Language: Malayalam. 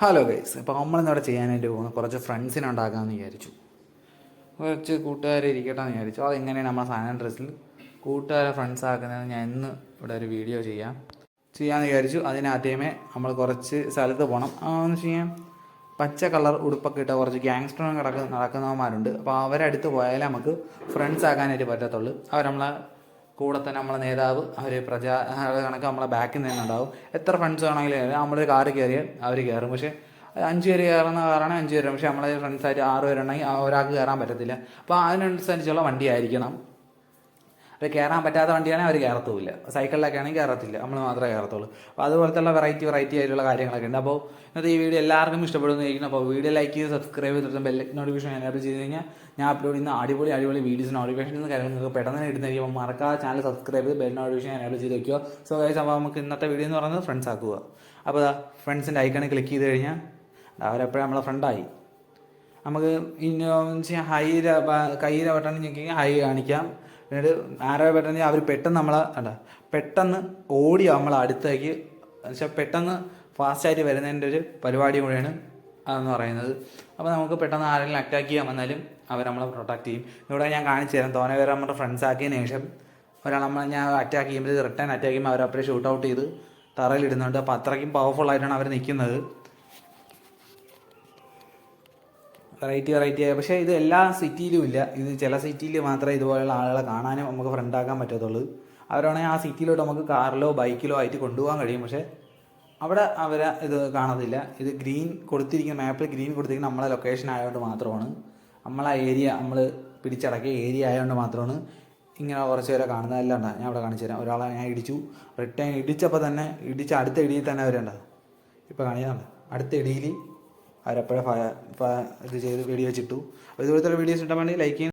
ഹലോ ഗൈസ് അപ്പോൾ നമ്മളിന്നിവിടെ ചെയ്യാനായിട്ട് പോകുന്നത് കുറച്ച് ഫ്രണ്ട്സിനെ ഉണ്ടാക്കാമെന്ന് വിചാരിച്ചു. കുറച്ച് കൂട്ടുകാരെ ഇരിക്കട്ടെ എന്ന് വിചാരിച്ചു അതെങ്ങനെയാണ് നമ്മളെ സാധനം ഡ്രസ്സിൽ കൂട്ടുകാരെ ഫ്രണ്ട്സ് ആക്കുന്നതെന്ന് ഞാൻ ഇന്ന് ഇവിടെ ഒരു വീഡിയോ ചെയ്യാം. ചെയ്യാമെന്ന് വിചാരിച്ചു. അതിനാദ്യമേ നമ്മൾ കുറച്ച് സ്ഥലത്ത് പോകണം എന്ന് കഴിഞ്ഞാൽ പച്ച കളർ ഉടുപ്പൊക്കെ ഇട്ട കുറച്ച് ഗ്യാങ്സ്റ്ററും കിടക്കുന്ന നടക്കുന്നവന്മാരുണ്ട്. അപ്പോൾ അവരടുത്ത് പോയാലേ നമുക്ക് ഫ്രണ്ട്സ് ആക്കാനായിട്ട് പറ്റത്തുള്ളൂ. അവർ നമ്മളെ കൂടെ തന്നെ നമ്മളെ നേതാവ് അവർ പ്രജാ കണക്ക് നമ്മളെ ബാക്കിൽ നിന്ന് ഉണ്ടാവും എത്ര ഫ്രണ്ട്സ് വേണമെങ്കിലും നമ്മൾ കാറ് കയറിയാൽ അവർ കയറും. പക്ഷേ അഞ്ച് പേര് കയറുന്ന കാറാണ് അഞ്ച് പേര് പക്ഷേ നമ്മളെ ഫ്രണ്ട്സായിട്ട് ആറ് പേരുണ്ടെങ്കിൽ ഒരാൾക്ക് കയറാൻ പറ്റത്തില്ല. അപ്പോൾ അതിനനുസരിച്ചുള്ള വണ്ടി ആയിരിക്കണം. അത് കയറാൻ പറ്റാത്ത വണ്ടിയാണെങ്കിൽ അവർ കയറത്തുമില്ല സൈക്കിളിലൊക്കെ ആണെങ്കിൽ കയറത്തില്ല നമ്മൾ മാത്രമേ കയറത്തുള്ളൂ അപ്പോൾ അതുപോലത്തുള്ള വെറൈറ്റി വെറൈറ്റി ആയിട്ടുള്ള കാര്യങ്ങളൊക്കെ ഉണ്ട്. അപ്പോൾ ഇന്നത്തെ ഈ വീഡിയോ എല്ലാവർക്കും ഇഷ്ടപ്പെടുന്നതായിരിക്കും. അപ്പോൾ വീഡിയോ ലൈക്ക് ചെയ്ത് സബ്സ്ക്രൈബ് ചെയ്തിട്ട് ബെൽ നോട്ടിഫിക്കേഷൻ എനേബിൾ ചെയ്ത് കഴിഞ്ഞാൽ ഞാൻ അപ്ലോഡ് ചെയ്യുന്ന അടിപൊളി അടിപൊളി വീഡിയോസ് നോട്ടിഫിക്കേഷൻ കാര്യങ്ങൾ നിങ്ങൾക്ക് പെട്ടെന്ന് ഇടുന്നതായിരിക്കും. അപ്പോൾ മറക്കാതെ ചാനൽ സബ്സ്ക്രൈബ് ചെയ്ത് ബെൽ നോട്ടിഫിക്കേഷൻ എനേബിൾ ചെയ്ത് വയ്ക്കുക സോ ഗൈസ് അപ്പോൾ നമുക്ക് ഇന്നത്തെ വീഡിയോ എന്ന് പറയുന്നത് ഫ്രണ്ട്സ് ആക്കുക. അപ്പോൾ ഫ്രണ്ട്സിന്റെ ഐക്കണിൽ ക്ലിക്ക് ചെയ്ത് കഴിഞ്ഞാൽ അവരെപ്പോഴും നമ്മളെ ഫ്രണ്ടായി നമുക്ക് ഹൈ കയ്യിലെ ബട്ടൺ ഞെക്കി ഹൈ കാണിക്കാം. എന്നിട്ട് ആരോ പെട്ടെന്ന് അവർ പെട്ടെന്ന് നമ്മളെ അല്ല പെട്ടെന്ന് ഓടി നമ്മൾ അടുത്തേക്ക്. എന്നുവെച്ചാൽ പെട്ടെന്ന് ഫാസ്റ്റായിട്ട് വരുന്നതിന്റെ ഒരു പരിപാടി കൂടെയാണ് അതെന്ന് പറയുന്നത്. അപ്പോൾ നമുക്ക് പെട്ടെന്ന് ആരെങ്കിലും അറ്റാക്ക് ചെയ്യാൻ വന്നാലും അവർ നമ്മളെ പ്രൊട്ടക്ട് ചെയ്യും. ഇവിടെ ഞാൻ കാണിച്ചു തരാം. തോനെ നമ്മുടെ ഫ്രണ്ട്സ് ആക്കിയതിന് ശേഷം ഒരാൾ നമ്മൾ ഞാൻ അറ്റാക്ക് ചെയ്യുമ്പോൾ റിട്ടേൺ അറ്റാക്ക് ചെയ്യുമ്പോൾ അവർ അപ്പോഴേ ഷൂട്ട് ഔട്ട് ചെയ്ത് തറയിലിടുന്നുണ്ട് അപ്പോൾ അത്രയ്ക്കും പവർഫുൾ ആയിട്ടാണ് അവർ നിൽക്കുന്നത്. വെറൈറ്റി വെറൈറ്റി ആയ പക്ഷേ ഇത് എല്ലാ സിറ്റിയിലും ഇല്ല. ഇത് ചില സിറ്റിയിൽ മാത്രമേ ഇതുപോലെയുള്ള ആളുകളെ കാണാനും നമുക്ക് ഫ്രണ്ടാക്കാൻ പറ്റത്തുള്ളൂ. അവരാണെങ്കിൽ ആ സിറ്റിയിലോട്ട് നമുക്ക് കാറിലോ ബൈക്കിലോ ആയിട്ട് കൊണ്ടുപോകാൻ കഴിയും. പക്ഷേ അവിടെ അവരെ ഇത് കാണത്തില്ല. ഇത് ഗ്രീൻ കൊടുത്തിരിക്കുന്ന മാപ്പിൽ ഗ്രീൻ കൊടുത്തിരിക്കുന്ന നമ്മളെ ലൊക്കേഷൻ ആയതുകൊണ്ട് മാത്രമാണ്. നമ്മളെ ഏരിയ നമ്മൾ പിടിച്ചടക്കിയ ഏരിയ ആയതുകൊണ്ട് മാത്രമാണ് ഇങ്ങനെ കുറച്ച് പേരെ കാണുന്നതല്ലാണ്ട ഞാൻ അവിടെ കാണിച്ചു തരാം. ഒരാളെ ഞാൻ ഇടിച്ചു. റിട്ടേൺ ഇടിച്ചപ്പോൾ തന്നെ ഇടിച്ച അടുത്ത ഇടിയിൽ തന്നെ അവരുണ്ട. ഇപ്പോൾ കാണിക്കുന്നുണ്ട്. അടുത്ത ഇടിയിൽ അവരപ്പോഴേ ഇത് ചെയ്ത് വീഡിയോ വെച്ചിട്ടു. അപ്പോൾ ഇതുപോലത്തെ വീഡിയോസ് ഇട്ടാൽ വേണ്ടി ലൈക്ക് ചെയ്യും